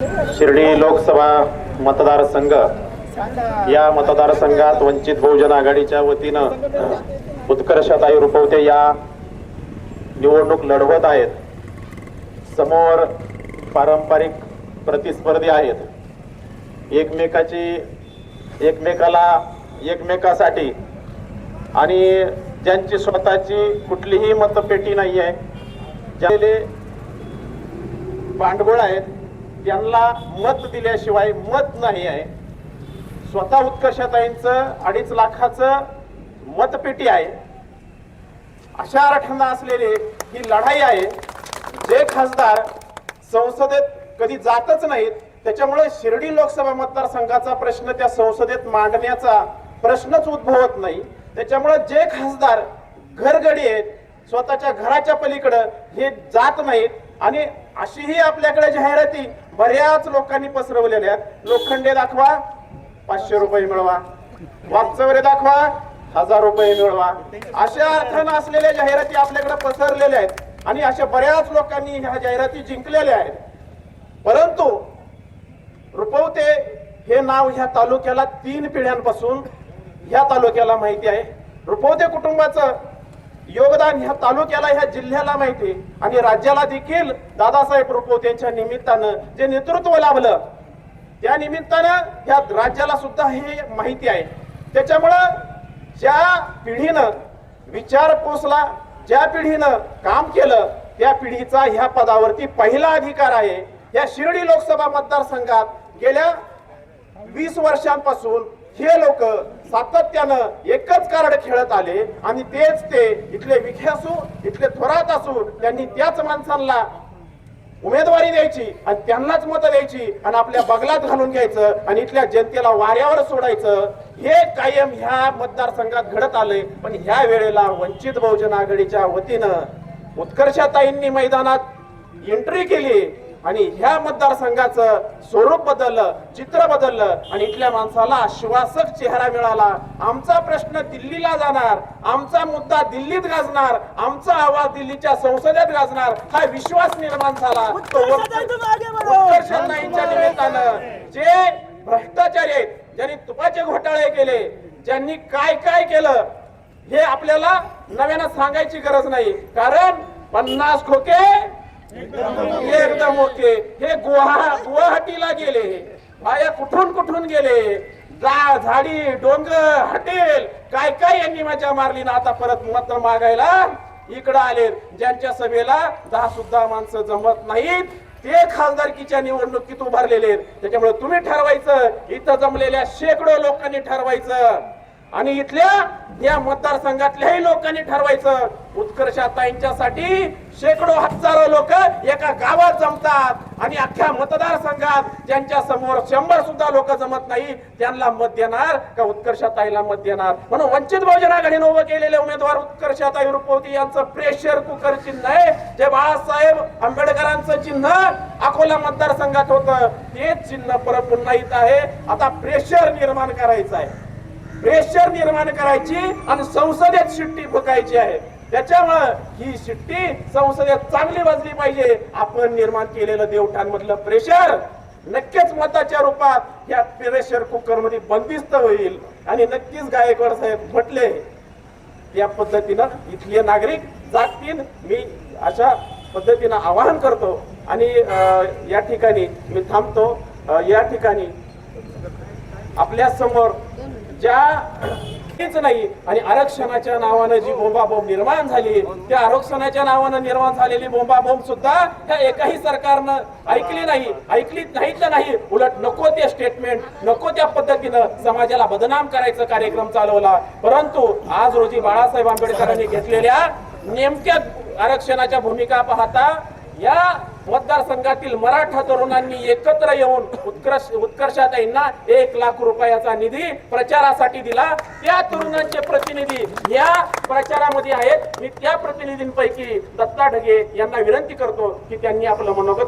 शिर्डी लोकसभा मतदारसंघ. या मतदारसंघात वंचित बहुजन आघाडीच्या वतीनं उत्कर्षताई रुपवते या निवडणूक लढवत आहेत. समोर पारंपरिक प्रतिस्पर्धी आहेत. एकमेकाची एकमेकाला एकमेकासाठी आणि ज्यांची स्वतःची कुठलीही मतपेटी नाही आहे ज्याले भांडवल आहेत त्यांना मत दिल्याशिवाय मत नाही आहे. स्वतः उत्कर्षताईंचं अडीच लाखाचं मतपेटी आहे. अशा अर्थानं असलेली ही लढाई आहे. जे खासदार संसदेत कधी जातच नाहीत त्याच्यामुळे शिर्डी लोकसभा मतदारसंघाचा प्रश्न त्या संसदेत मांडण्याचा प्रश्नच उद्भवत नाही. त्याच्यामुळे जे खासदार घरगडी आहेत स्वतःच्या घराच्या पलीकडं हे जात नाहीत. आणि अशीही आपल्याकडे जाहिराती बऱ्याच लोकांनी पसरवलेल्या आहेत. लोखंडे दाखवा पाचशे रुपये मिळवा. वाचवरे दाखवा हजार रुपये मिळवा. अशा अर्थानं असलेल्या जाहिराती आपल्याकडे पसरलेल्या आहेत. आणि अशा बऱ्याच लोकांनी ह्या जाहिराती जिंकलेल्या आहेत. परंतु रुपवते हे नाव ह्या तालुक्याला तीन पिढ्यांपासून ह्या तालुक्याला माहिती आहे. रुपवते कुटुंबाचं योगदान ह्या तालुक्याला ह्या जिल्ह्याला माहिती आहे. आणि राज्याला देखील दादासाहेब रुपवतेच्या निमित्तानं जे नेतृत्व लाभलं त्या निमित्तानं ह्या राज्याला सुद्धा हे माहिती आहे त्याच्यामुळं ज्या पिढीनं विचार पोचला ज्या पिढीनं काम केलं त्या पिढीचा ह्या पदावरती पहिला अधिकार आहे या शिर्डी लोकसभा मतदारसंघात गेल्या वीस वर्षांपासून हे लोक सातत्यानं एकच कार्ड खेळत आले आणि तेच ते इथले विखे असू इथले थोरात असू त्यांनी त्याच माणसांना उमेदवारी द्यायची आणि त्यांनाच मत द्यायची आणि आपल्या बगलात घालून घ्यायचं आणि इथल्या जनतेला वाऱ्यावर सोडायचं. हे कायम ह्या मतदारसंघात घडत आलंय पण ह्या वेळेला वंचित बहुजन आघाडीच्या वतीनं उत्कर्षाताईंनी मैदानात एंट्री केली. आणि ह्या मतदारसंघाचं स्वरूप बदललं चित्र बदललं आणि इथल्या माणसाला आश्वासक चेहरा मिळाला. आमचा प्रश्न दिल्लीला जाणार आमचा मुद्दा दिल्लीत गाजणार आमचा आवाज दिल्लीच्या संसदेत गाजणार हा विश्वास निर्माण झाला. निमित्तानं जे भ्रष्टाचारी आहेत ज्यांनी तुपाचे घोटाळे केले ज्यांनी काय काय केलं हे आपल्याला नव्यानं सांगायची गरज नाही. कारण पन्नास खोके एकदम ओके हे गुवाहा गुवाहाटीला गेले. बाया कुठून कुठून गेले? जा झाडी डोंगर हटेल. काय काय यांनी मजा मारली ना आता परत मत मागायला? इकडं आले. ज्यांच्या सभेला दहा सुद्धा माणसं जमत नाहीत. ते खासदारकीच्या निवडणुकीत उभारलेले त्याच्यामुळे तुम्ही ठरवायचं इथं जमलेल्या शेकडो लोकांनी ठरवायचं. आणि इथल्या या मतदारसंघातल्याही लोकांनी ठरवायचं उत्कर्षाताईंच्यासाठी शेकडो हजारो लोक एका गावात जमतात. आणि अख्ख्या मतदारसंघात ज्यांच्या समोर शंभर सुद्धा लोक जमत नाही त्यांना मत देणार का उत्कर्षाताईला मत देणार? म्हणून वंचित बहुजन आघाडीने उभं केलेले उमेदवार उत्कर्षाताई रुपवती यांचं प्रेशर कुकर चिन्ह आहे. जे बाळासाहेब आंबेडकरांचं चिन्ह अकोला मतदारसंघात होतं. तेच चिन्ह परत पुन्हा इथं आहे. आता प्रेशर निर्माण करायचं आहे. प्रेशर निर्माण करायची आणि संसदेत शिट्टी फुकायची आहे. त्याच्यामुळं ही शिट्टी संसदेत चांगली वाजली पाहिजे. आपण निर्माण केलेलं देवठाणमधलं प्रेशर नक्कीच मताच्या रूपात या प्रेशर कुकरमध्ये बंदिस्त होईल. आणि नक्कीच गायकवाड साहेब म्हटले या पद्धतीनं इथले नागरिक जागतील. मी अशा पद्धतीनं आवाहन करतो. आणि या ठिकाणी मी थांबतो. या ठिकाणी आपल्यासमोर ज्या हेच नाही आणि आरक्षणाच्या नावानं जी बोंबाबोंब निर्माण झाली त्या आरक्षणाच्या नावानं निर्माण झालेली बोंबाबोंब सुद्धा त्या एकाही सरकारनं ऐकली नाही ऐकली नाही तर नाही. उलट नको ते स्टेटमेंट नको त्या पद्धतीनं समाजाला बदनाम करायचा कार्यक्रम चालवला. परंतु आज रोजी बाळासाहेब आंबेडकरांनी घेतलेल्या नेमक्या आरक्षणाच्या भूमिका पाहता या मतदारसंघातील मराठा तरुणांनी एकत्र येऊन उत्कर्ष उत्कर्षाताईंना एक लाख रुपयाचा निधी प्रचारासाठी दिला. त्या तरुणांचे प्रतिनिधी या प्रचारामध्ये आहेत. मी त्या प्रतिनिधींपैकी दत्ता ढगे यांना विनंती करतो की त्यांनी आपलं मनोगत